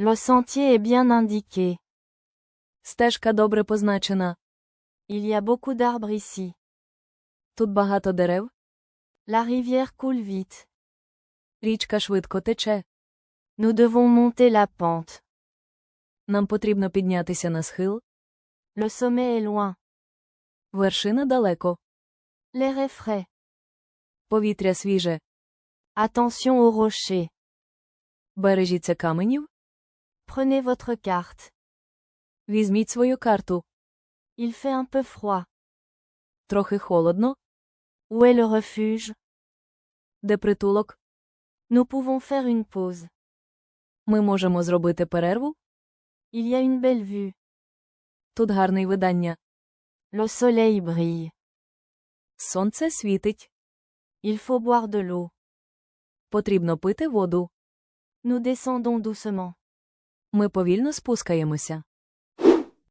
Le sentier est bien indiqué. Стежка добре позначена. Il y a beaucoup d'arbres ici. Тут багато дерев. La rivière coule vite. Річка швидко тече. Nous devons monter la pente. Нам потрібно піднятися на схил. Le sommet est loin. Вершина далеко. L'air est frais. Повітря свіже. Attention aux rochers. Бережіться каменів. Prenez votre carte. Візьміть свою карту. Il fait un peu froid. Трохи холодно. Où est le refuge Де притулок? Nous pouvons faire une pause. Ми можемо зробити перерву. Il y a une belle vue. Тут гарне видання. Le soleil brille. Сонце світить. Il faut boire de l'eau. Потрібно пити воду. Nous descendons doucement. Ми повільно спускаємося.